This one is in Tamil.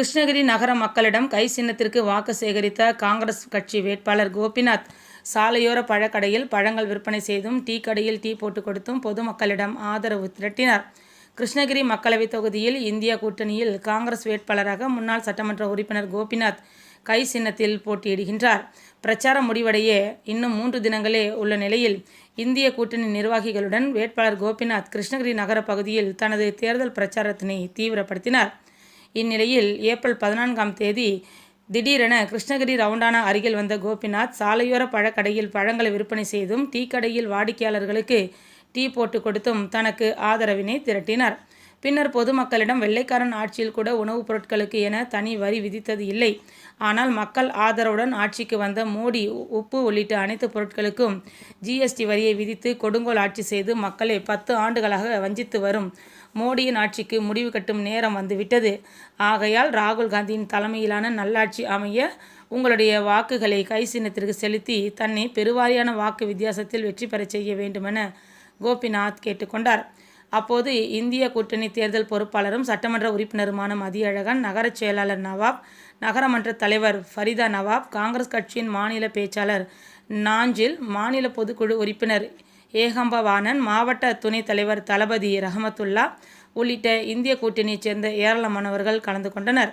கிருஷ்ணகிரி நகர மக்களிடம் கை சின்னத்திற்கு வாக்கு சேகரித்த காங்கிரஸ் கட்சி வேட்பாளர் கோபிநாத் சாலையோர பழக்கடையில் பழங்கள் விற்பனை செய்தும் டீ கடையில் டீ போட்டு கொடுத்தும் பொதுமக்களிடம் ஆதரவு திரட்டினார். கிருஷ்ணகிரி மக்களவைத் தொகுதியில் இந்தியா கூட்டணியில் காங்கிரஸ் வேட்பாளராக முன்னாள் சட்டமன்ற உறுப்பினர் கோபிநாத் கை சின்னத்தில் போட்டியிடுகின்றார். பிரச்சாரம் முடிவடைய இன்னும் மூன்று தினங்களே உள்ள நிலையில் இந்திய கூட்டணி நிர்வாகிகளுடன் வேட்பாளர் கோபிநாத் கிருஷ்ணகிரி நகர பகுதியில் தனது தேர்தல் பிரச்சாரத்தினை தீவிரப்படுத்தினார். இந்நிலையில் ஏப்ரல் பதினான்காம் தேதி திடீரென கிருஷ்ணகிரி ரவுண்டானா அருகில் வந்த கோபிநாத் சாலையோர பழக்கடையில் பழங்களை விற்பனை செய்தும் டீ கடையில் வாடிக்கையாளர்களுக்கு டீ போட்டு கொடுத்தும் தனக்கு ஆதரவினை திரட்டினார். பின்னர் பொதுமக்களிடம் வெள்ளைக்காரன் ஆட்சியில் கூட உணவுப் பொருட்களுக்கு என தனி வரி விதித்தது இல்லை. ஆனால் மக்கள் ஆதரவுடன் ஆட்சிக்கு வந்த மோடி உ- உப்பு உள்ளிட்ட அனைத்து பொருட்களுக்கும் ஜிஎஸ்டி வரியை விதித்து கொடுங்கோல் ஆட்சி செய்து மக்களை பத்து ஆண்டுகளாக வஞ்சித்து வரும் மோடியின் ஆட்சிக்கு முடிவு கட்டும் நேரம் வந்துவிட்டது. ஆகையால் ராகுல் காந்தியின் தலைமையிலான நல்லாட்சி அமைய உங்களுடைய வாக்குகளை கை சின்னத்திற்கு செலுத்தி தன்னை பெருவாரியான வாக்கு வித்தியாசத்தில் வெற்றி பெறச் செய்ய வேண்டுமென கோபிநாத் கேட்டுக்கொண்டார் அப்போது இந்திய கூட்டணி தேர்தல் பொறுப்பாளரும் சட்டமன்ற உறுப்பினருமான மதியழகன் நகரச் செயலாளர் நவாப் நகரமன்ற தலைவர் ஃபரிதா நவாப் காங்கிரஸ் கட்சியின் மாநில பேச்சாளர் நாஞ்சில் மாநில பொதுக்குழு உறுப்பினர் ஏகம்பவாணன் மாவட்ட துணைத் தலைவர் தளபதி ரஹமத்துல்லா உள்ளிட்ட இந்திய கூட்டணியைச் சேர்ந்த ஏராளமானவர்கள் கலந்து கொண்டனர்.